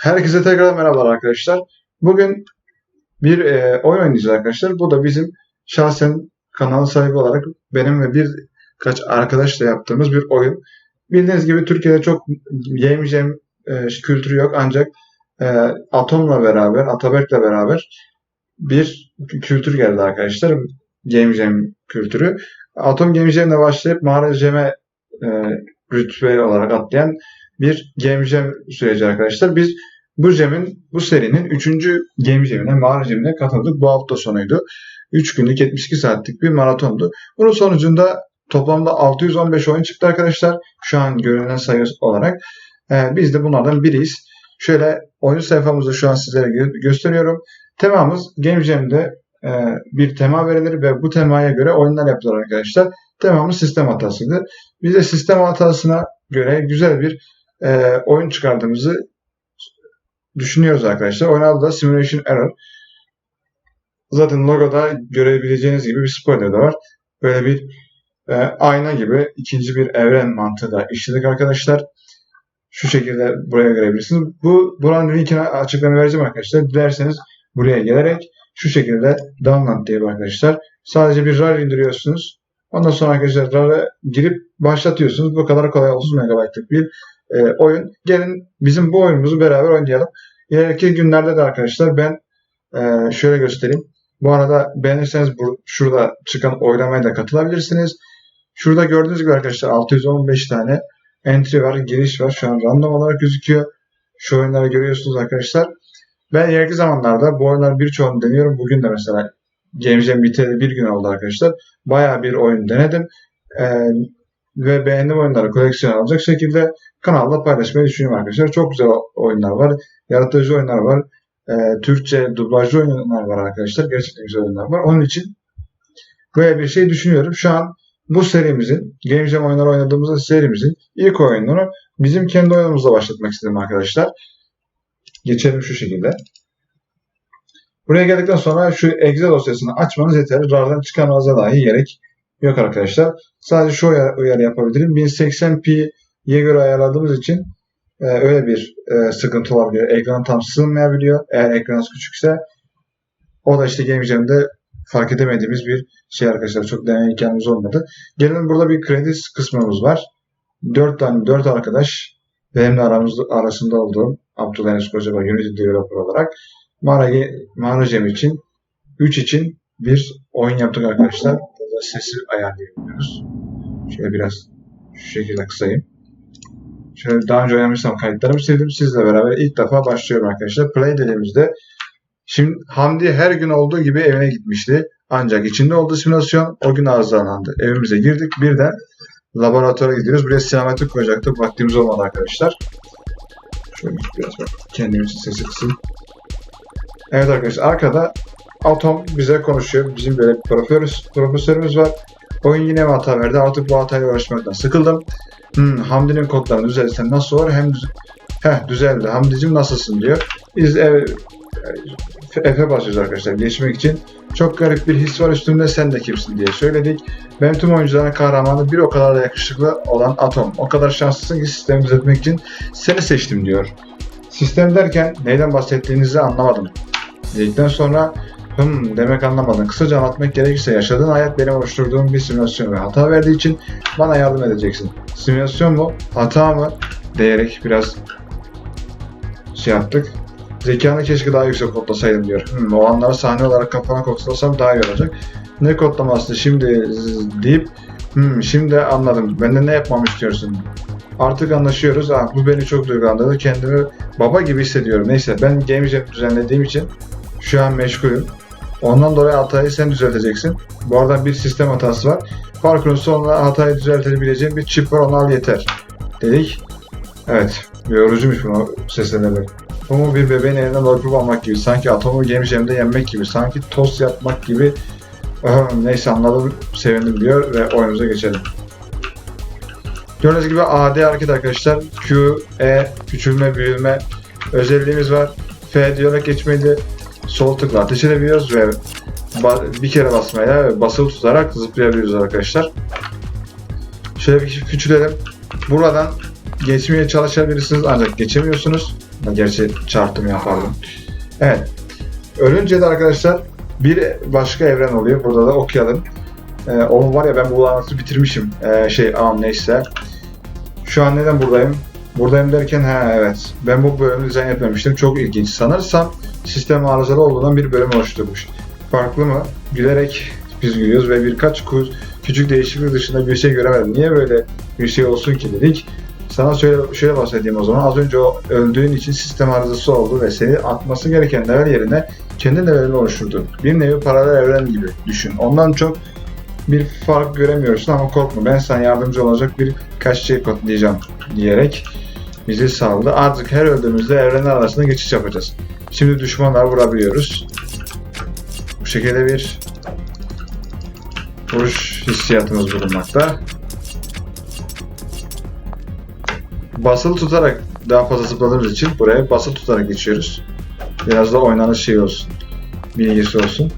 Herkese tekrar merhabalar arkadaşlar. Bugün bir e, oyun oynayacağız arkadaşlar. Bu da bizim şahsen kanal sahibi olarak benim ve birkaç arkadaşla yaptığımız bir oyun. Bildiğiniz gibi Türkiye'de çok yemeyeceğim e, kültürü yok ancak e, Atom'la beraber, Ataberk'le beraber bir kültür geldi arkadaşlar. Yemeyeceğim kültürü. Atom Gemicem'le başlayıp Mağara Cem'e e, rütbe olarak atlayan bir Game Jam süreci arkadaşlar. Biz bu Jam'in, bu serinin 3. Game Jam'ine, Mağara Jam'ine katıldık. Bu hafta sonuydu. 3 günlük 72 saatlik bir maratondu. Bunun sonucunda toplamda 615 oyun çıktı arkadaşlar. Şu an görünen sayı olarak. Ee, biz de bunlardan biriyiz. Şöyle oyun sayfamızı şu an sizlere gö- gösteriyorum. Temamız Game Jam'de e, bir tema verilir ve bu temaya göre oyunlar yapılır arkadaşlar. Temamız sistem hatasıydı. Biz de sistem hatasına göre güzel bir e, oyun çıkardığımızı düşünüyoruz arkadaşlar. Oyun adı da Simulation Error. Zaten logoda görebileceğiniz gibi bir spoiler da var. Böyle bir e, ayna gibi ikinci bir evren mantığı da işledik arkadaşlar. Şu şekilde buraya görebilirsiniz. Bu buranın linkini açıklama vereceğim arkadaşlar. Dilerseniz buraya gelerek şu şekilde download diye arkadaşlar. Sadece bir RAR indiriyorsunuz. Ondan sonra arkadaşlar RAR'a girip başlatıyorsunuz. Bu kadar kolay 30 MB'lık bir e, oyun. Gelin bizim bu oyunumuzu beraber oynayalım. İleriki günlerde de arkadaşlar ben e, şöyle göstereyim. Bu arada beğenirseniz bu, şurada çıkan oylamaya da katılabilirsiniz. Şurada gördüğünüz gibi arkadaşlar 615 tane entry var, giriş var. Şu an random olarak gözüküyor. Şu oyunları görüyorsunuz arkadaşlar. Ben ileriki zamanlarda bu oyunların birçoğunu deniyorum. Bugün de mesela Game Jam biteli bir gün oldu arkadaşlar. Bayağı bir oyun denedim. Ee, ve beğendiğim oyunları koleksiyon alacak şekilde kanalda paylaşmayı düşünüyorum arkadaşlar. Çok güzel oyunlar var. Yaratıcı oyunlar var. Ee, Türkçe dublajlı oyunlar var arkadaşlar. Gerçekten güzel oyunlar var. Onun için böyle bir şey düşünüyorum. Şu an bu serimizin, Game Jam oyunları oynadığımız serimizin ilk oyununu bizim kendi oyunumuzla başlatmak istedim arkadaşlar. Geçelim şu şekilde. Buraya geldikten sonra şu exe dosyasını açmanız yeterli. RAR'dan çıkarmanıza dahi gerek yok arkadaşlar. Sadece şu uyarı, yapabilirim. 1080p'ye göre ayarladığımız için e, öyle bir e, sıkıntı olabiliyor. Ekran tam sığmayabiliyor. Eğer ekranınız küçükse o da işte Game Jam'de fark edemediğimiz bir şey arkadaşlar. Çok imkanımız olmadı. Gelin burada bir kredi kısmımız var. 4 tane 4 arkadaş benimle aramızda, arasında olduğum Abdullah Enes Kocaba Unity Developer olarak Mağara, Mağara Jam için 3 için bir oyun yaptık arkadaşlar. Burada sesi ayarlayabiliyoruz. Şöyle biraz şu şekilde kısayım. Şöyle daha önce oynamışsam kayıtlarımı sildim. Sizle beraber ilk defa başlıyorum arkadaşlar. Play dediğimizde şimdi Hamdi her gün olduğu gibi evine gitmişti. Ancak içinde olduğu simülasyon o gün arızalandı. Evimize girdik. Birden laboratuvara gidiyoruz. Buraya sinematik koyacaktık. Vaktimiz olmadı arkadaşlar. Şöyle biraz bak. Kendimizin sesi kısın. Evet arkadaşlar arkada Atom bize konuşuyor. Bizim böyle bir profesörümüz, profesörümüz var. Oyun yine mi hata verdi? Artık bu hatayla uğraşmaktan sıkıldım. Hmm, Hamdi'nin kodlarını düzeltsen nasıl olur? Hem düz Heh, düzeldi. Hamdi'cim nasılsın diyor. Biz ev, F'e basıyoruz arkadaşlar geçmek için. Çok garip bir his var üstümde sen de kimsin diye söyledik. Ben tüm oyuncuların kahramanı bir o kadar da yakışıklı olan Atom. O kadar şanslısın ki sistemi düzeltmek için seni seçtim diyor. Sistem derken neyden bahsettiğinizi anlamadım. Dedikten sonra hım demek anlamadın. Kısaca anlatmak gerekirse yaşadığın hayat benim oluşturduğum bir simülasyon ve hata verdiği için bana yardım edeceksin. Simülasyon mu? Hata mı? Diyerek biraz şey yaptık. Zekanı keşke daha yüksek kodlasaydım diyor. Hmm, o anları sahne olarak kafana kodlasam daha iyi olacak. Ne kodlaması şimdi deyip hmm, şimdi anladım. Benden ne yapmamı istiyorsun? Artık anlaşıyoruz. Ah, bu beni çok duygulandırdı. Kendimi baba gibi hissediyorum. Neyse ben Game Jam düzenlediğim için şu an meşgulüm. Ondan dolayı hatayı sen düzelteceksin. Bu arada bir sistem hatası var. Parkurun sonunda hatayı düzeltebileceğim bir çip var onu al yeter. Dedik. Evet. Yorucuymuş bunu seslenemek. Bu mu bir bebeğin elinden lollipop almak gibi. Sanki atomu Game Jam'de yenmek gibi. Sanki tost yapmak gibi. Neyse anladım. Sevindim diyor ve oyunumuza geçelim. Gördüğünüz gibi AD hareket arkadaşlar. Q, E, küçülme, büyüme özelliğimiz var. F diyerek geçmeyi de sol tıkla ateş edebiliyoruz ve bir kere basmaya ve basılı tutarak zıplayabiliyoruz arkadaşlar. Şöyle bir küçülelim. Buradan geçmeye çalışabilirsiniz ancak geçemiyorsunuz. Gerçi çarptım ya pardon. Evet. Ölünce de arkadaşlar bir başka evren oluyor. Burada da okuyalım. Ee, oğlum var ya ben bu anlatı bitirmişim. Ee, şey am neyse. Şu an neden buradayım? Buradayım derken ha evet. Ben bu bölümü dizayn etmemiştim. Çok ilginç. Sanırsam sistem arızalı olduğundan bir bölüm oluşturmuş. Farklı mı? Gülerek biz gülüyoruz ve birkaç ku- küçük değişiklik dışında bir şey göremedim. Niye böyle bir şey olsun ki dedik. Sana şöyle, şöyle bahsedeyim o zaman. Az önce o öldüğün için sistem arızası oldu ve seni atması gereken level yerine kendi levelini oluşturdu. Bir nevi paralel evren gibi düşün. Ondan çok bir fark göremiyorsun ama korkma ben sana yardımcı olacak birkaç şey kodlayacağım diyerek bizi saldı. Artık her öldüğümüzde evrenler arasında geçiş yapacağız. Şimdi düşmanlar vurabiliyoruz. Bu şekilde bir vuruş hissiyatımız bulunmakta. Basılı tutarak daha fazla zıpladığımız için buraya basılı tutarak geçiyoruz. Biraz da oynanış şey olsun. Bilgisi olsun.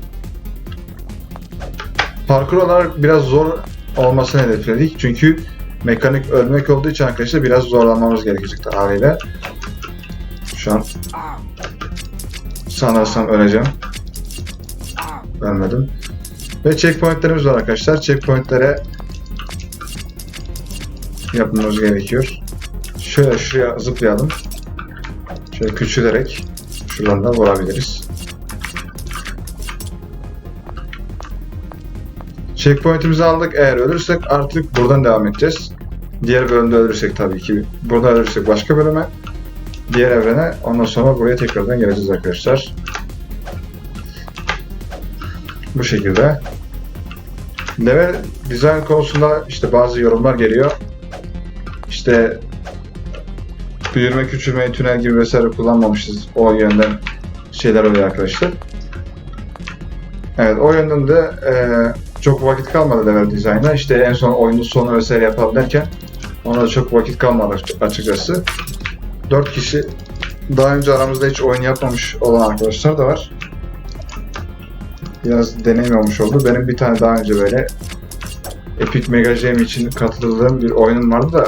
Parkur olarak biraz zor olmasını hedefledik. Çünkü mekanik ölmek olduğu için arkadaşlar biraz zorlanmamız gerekecekti haliyle. Şu an sanırsam öleceğim. Ölmedim. Ve checkpointlerimiz var arkadaşlar. Checkpointlere yapmamız gerekiyor. Şöyle şuraya zıplayalım. Şöyle küçülerek şuradan da vurabiliriz. Checkpoint'imizi aldık. Eğer ölürsek artık buradan devam edeceğiz. Diğer bölümde ölürsek tabii ki. Burada ölürsek başka bölüme. Diğer evrene. Ondan sonra buraya tekrardan geleceğiz arkadaşlar. Bu şekilde. Level design konusunda işte bazı yorumlar geliyor. İşte büyüme, küçülme, tünel gibi vesaire kullanmamışız. O yönden şeyler oluyor arkadaşlar. Evet o yönden de eee çok vakit kalmadı level design'a. İşte en son oyunun sonu vesaire yapalım ona da çok vakit kalmadı açık- açıkçası. 4 kişi daha önce aramızda hiç oyun yapmamış olan arkadaşlar da var. Biraz deneyim olmuş oldu. Benim bir tane daha önce böyle Epic Mega Jam için katıldığım bir oyunum vardı da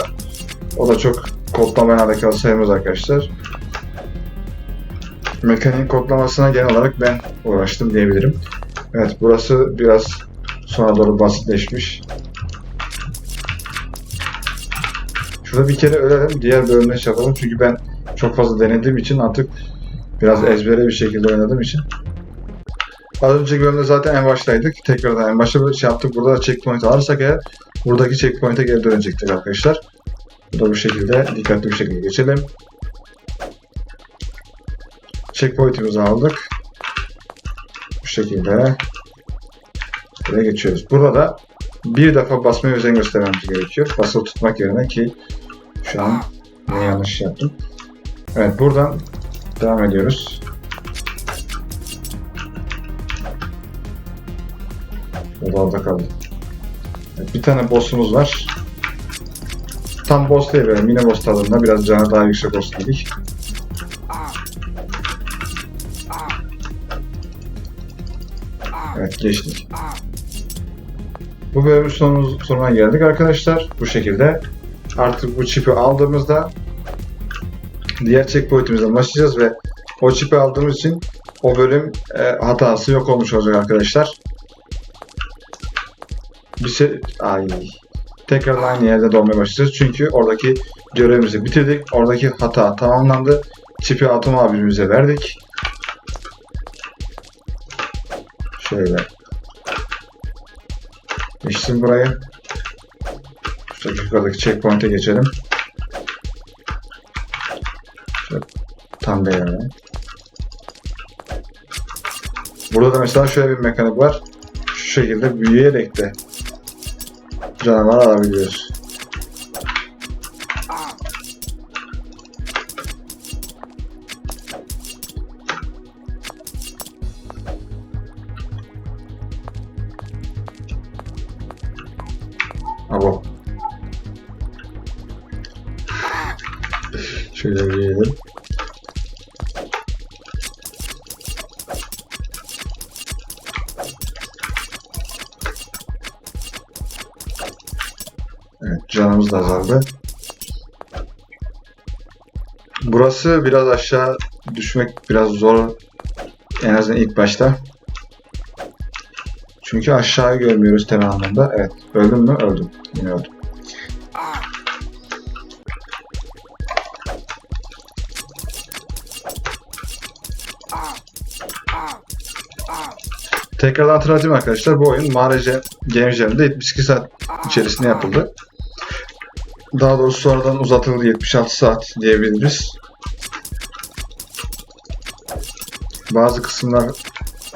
o da çok kodlamayla alakalı sayılmaz arkadaşlar. Mekanik kodlamasına genel olarak ben uğraştım diyebilirim. Evet burası biraz Sonra doğru basitleşmiş. Şurada bir kere ölelim, diğer bölümde şey yapalım. Çünkü ben çok fazla denediğim için artık biraz ezbere bir şekilde oynadığım için. Az önceki bölümde zaten en baştaydık. Tekrardan en başta böyle şey yaptık. Burada da checkpoint alırsak eğer buradaki checkpoint'e geri dönecektik arkadaşlar. Bu da bu şekilde dikkatli bir şekilde geçelim. Checkpoint'imizi aldık. Bu şekilde Buraya geçiyoruz. Burada da bir defa basmaya özen göstermemiz gerekiyor. Basılı tutmak yerine ki şu an ne yanlış yaptım. Evet buradan devam ediyoruz. Orada kaldı. Evet, bir tane boss'umuz var. Tam boss değil böyle mini boss tadında biraz canı daha yüksek olsun dedik. Evet geçtik. Bu bölümün sonun, sonuna geldik arkadaşlar. Bu şekilde artık bu çipi aldığımızda diğer checkpoint'imizden başlayacağız ve o çipi aldığımız için o bölüm e, hatası yok olmuş olacak arkadaşlar. Bir şey... Ay. Tekrar aynı yerde dolmaya başlayacağız. Çünkü oradaki görevimizi bitirdik. Oradaki hata tamamlandı. Çipi Atom abimize verdik. Şöyle Geçtim buraya. Şu yukarıdaki checkpoint'e geçelim. Şöyle tam değerli. Burada da mesela şöyle bir mekanik var. Şu şekilde büyüyerek de canavar alabiliyoruz. Şöyle bir yiyelim. Evet canımız da azaldı. Burası biraz aşağı düşmek biraz zor. En azından ilk başta. Çünkü aşağıyı görmüyoruz temel anlamda. Evet. Öldüm mü? Öldüm. Yine öldüm. Tekrardan hatırlatayım arkadaşlar. Bu oyun Mağara Game Jam'de 72 saat içerisinde yapıldı. Daha doğrusu sonradan uzatıldı 76 saat diyebiliriz. Bazı kısımlar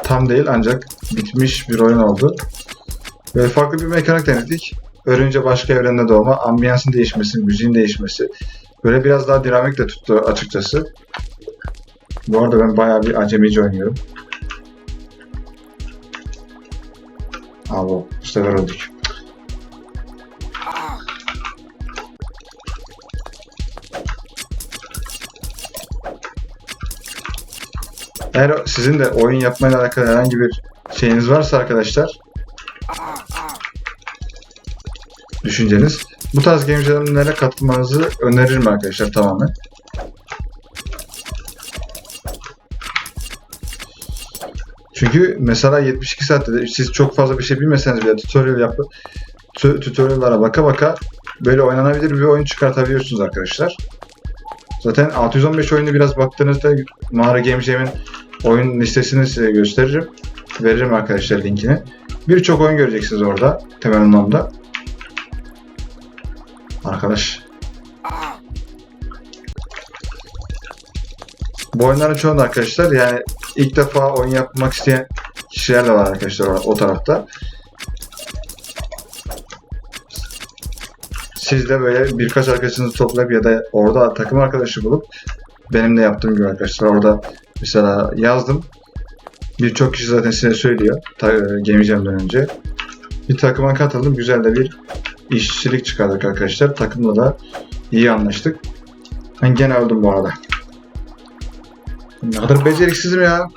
tam değil ancak bitmiş bir oyun oldu. Ve farklı bir mekanik denedik. Ölünce başka evrende doğma, ambiyansın değişmesi, müziğin değişmesi. Böyle biraz daha dinamik de tuttu açıkçası. Bu arada ben bayağı bir acemici oynuyorum. Abi bu. Eğer sizin de oyun yapmayla alakalı herhangi bir şeyiniz varsa arkadaşlar düşünceniz bu tarz game jam'lere katılmanızı öneririm arkadaşlar tamamen. Çünkü mesela 72 saatte de siz çok fazla bir şey bilmeseniz bile tutorial tu- tutorial'lara baka baka böyle oynanabilir bir oyun çıkartabiliyorsunuz arkadaşlar. Zaten 615 oyunu biraz baktığınızda Mağara Game Jam'in oyun listesini size gösteririm. Veririm arkadaşlar linkini. Birçok oyun göreceksiniz orada temel anlamda. Arkadaş. Bu oyunların çoğunda arkadaşlar yani ilk defa oyun yapmak isteyen kişiler de var arkadaşlar o, tarafta. Siz de böyle birkaç arkadaşınızı toplayıp ya da orada takım arkadaşı bulup benim de yaptığım gibi arkadaşlar orada mesela yazdım. Birçok kişi zaten size söylüyor ta, Game Jam'den önce. Bir takıma katıldım. Güzel de bir işçilik çıkardık arkadaşlar. Takımla da iyi anlaştık. Ben gene öldüm bu arada. Ne kadar beceriksizim ya.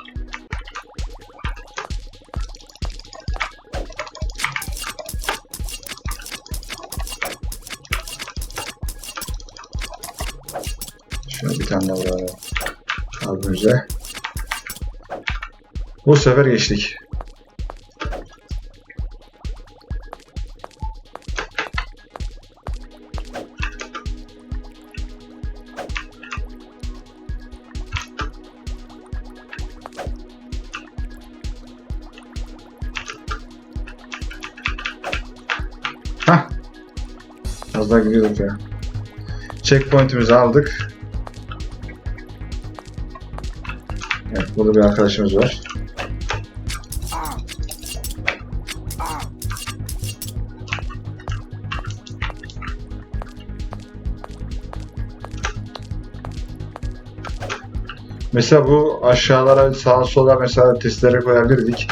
Şöyle bir tane daha vuralım. Kalbimize. Bu sefer geçtik. Az daha gidiyorduk ya. Checkpoint'imizi aldık. Evet, burada bir arkadaşımız var. Mesela bu aşağılara sağa sola mesela testlere koyabilirdik.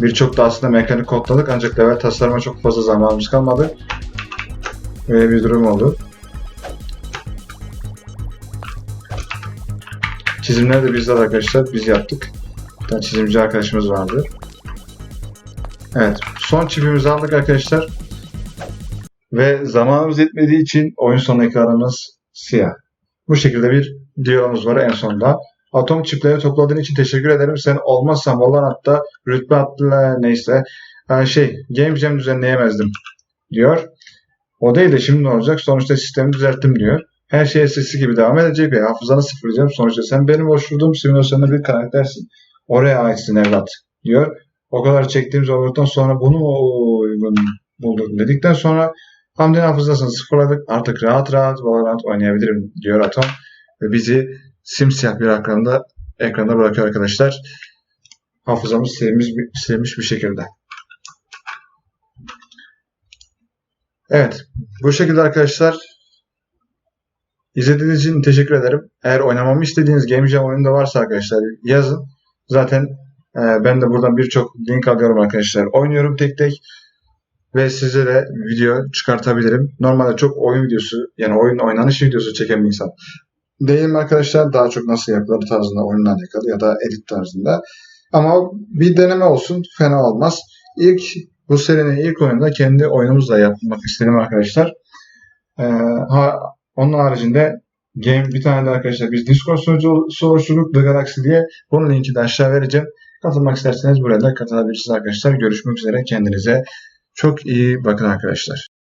Birçok da aslında mekanik kodladık ancak level tasarıma çok fazla zamanımız kalmadı. Öyle bir durum oldu. Çizimleri de bizler arkadaşlar biz yaptık. Bir çizimci arkadaşımız vardı. Evet son çipimizi aldık arkadaşlar. Ve zamanımız yetmediği için oyun sonu ekranımız siyah. Bu şekilde bir diyalogumuz var en sonunda. Atom çipleri topladığın için teşekkür ederim. Sen olmazsan Valorant'ta rütbe atla neyse yani şey Game Jam düzenleyemezdim diyor. O değil de şimdi ne olacak? Sonuçta sistemi düzelttim diyor. Her şey eskisi gibi devam edecek ve hafızanı sıfırlayacağım. Sonuçta sen benim oluşturduğum simülasyonda bir karaktersin. Oraya aitsin evlat diyor. O kadar çektiğim zorluktan sonra bunu uygun bulduk dedikten sonra Hamdi'nin hafızasını sıfırladık. Artık rahat rahat Valorant oynayabilirim diyor Atom. Ve bizi simsiyah bir ekranda ekranda bırakıyor arkadaşlar. Hafızamız silmiş, silmiş bir şekilde. Evet. Bu şekilde arkadaşlar İzlediğiniz için teşekkür ederim. Eğer oynamamı istediğiniz Game Jam oyunda varsa arkadaşlar yazın. Zaten e, ben de buradan birçok link alıyorum arkadaşlar. Oynuyorum tek tek ve size de video çıkartabilirim. Normalde çok oyun videosu yani oyun oynanış videosu çeken bir insan değilim arkadaşlar. Daha çok nasıl yapılır tarzında oyunla alakalı ya da edit tarzında. Ama bir deneme olsun fena olmaz. İlk bu serinin ilk oyununda kendi oyunumuzla yapmak istedim arkadaşlar. Ee, ha, onun haricinde game bir tane de arkadaşlar biz Discord sunucusu oluşturduk The Galaxy diye. Bunun linki de aşağı vereceğim. Katılmak isterseniz buraya da katılabilirsiniz arkadaşlar. Görüşmek üzere. Kendinize çok iyi bakın arkadaşlar.